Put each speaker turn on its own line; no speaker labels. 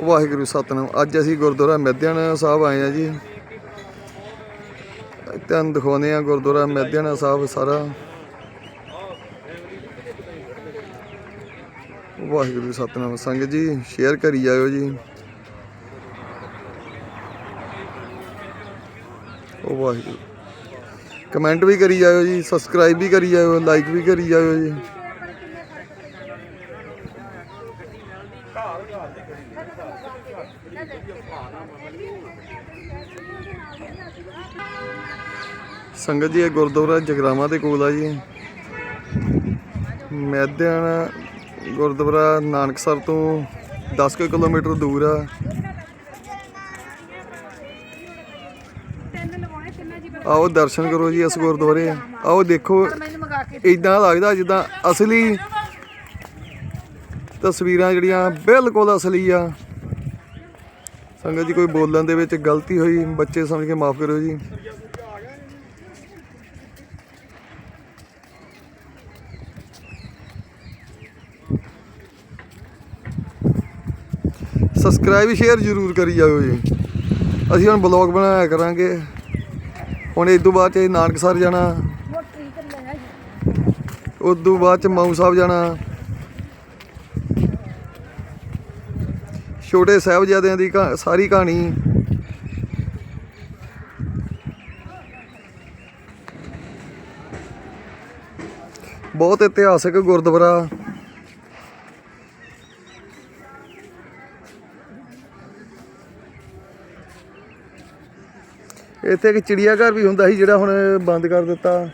ਵਾਹਿਗੁਰੂ ਸਤਨਾਮ। ਅੱਜ ਅਸੀਂ ਗੁਰਦੁਆਰਾ ਮੈਦਿਆਣਾ ਸਾਹਿਬ ਆਏ ਆ ਜੀ। ਤੁਹਾਨੂੰ ਦਿਖਾਉਂਦੇ ਆ ਗੁਰਦੁਆਰਾ ਮੈਦਿਆਣਾ ਸਾਹਿਬ ਸਾਰਾ। ਵਾਹਿਗੁਰੂ ਸਤਨਾਮ। ਸੰਗਤ ਜੀ ਸ਼ੇਅਰ ਕਰੀ ਜਾਇਓ ਜੀ। ਉਹ ਵਾਹਿਗੁਰੂ। ਕਮੈਂਟ ਵੀ ਕਰੀ ਜਾਇਓ ਜੀ ਸਬਸਕ੍ਰਾਈਬ ਵੀ ਕਰੀ ਜਾਇਓ ਲਾਈਕ ਵੀ ਕਰੀ ਜਾਇਓ ਜੀ। ਸੰਗਤ ਜੀ ਇਹ ਗੁਰਦੁਆਰਾ ਜਗਰਾਵਾਂ ਦੇ ਕੋਲ ਆ ਜੀ। ਮੈਦਿਆਣਾ ਗੁਰਦੁਆਰਾ ਨਾਨਕਸਰ ਤੋਂ 10 ਕੁ ਕਿਲੋਮੀਟਰ ਦੂਰ ਆ। ਆਓ ਦਰਸ਼ਨ ਕਰੋ ਜੀ ਇਸ ਗੁਰਦੁਆਰੇ। ਆਓ ਦੇਖੋ ਇਦਾਂ ਲੱਗਦਾ ਜਿੱਦਾਂ ਅਸਲੀ ਤਸਵੀਰਾਂ ਜਿਹੜੀਆਂ ਬਿਲਕੁਲ ਅਸਲੀ ਆ। ਸੰਗਤ ਜੀ ਕੋਈ ਬੋਲਣ ਦੇ ਵਿੱਚ ਗਲਤੀ ਹੋਈ ਬੱਚੇ ਸਮਝ ਕੇ ਮਾਫ ਕਰੋ ਜੀ। ਸਬਸਕ੍ਰਾਈਬ ਸ਼ੇਅਰ ਜ਼ਰੂਰ ਕਰੀ ਜਾਓ ਜੀ। ਅਸੀਂ ਹੁਣ ਬਲੌਗ ਬਣਾਇਆ ਕਰਾਂਗੇ। ਹੁਣ ਇਸ ਤੋਂ ਬਾਅਦ ਚ ਨਾਨਕਸਰ ਜਾਣਾ। ਉਸ ਤੋਂ ਬਾਅਦ ਚ ਮਾਊ ਸਾਹਿਬ ਜਾਣਾ। ਛੋਟੇ ਸਾਹਿਬਜ਼ਾਦਿਆਂ ਦੀ ਕਹਾ- ਸਾਰੀ ਕਹਾਣੀ। ਬਹੁਤ ਇਤਿਹਾਸਕ ਗੁਰਦੁਆਰਾ। ਇੱਥੇ ਇੱਕ ਚਿੜੀਆ ਘਰ ਵੀ ਹੁੰਦਾ ਸੀ ਜਿਹੜਾ ਹੁਣ ਬੰਦ ਕਰ ਦਿੱਤਾ।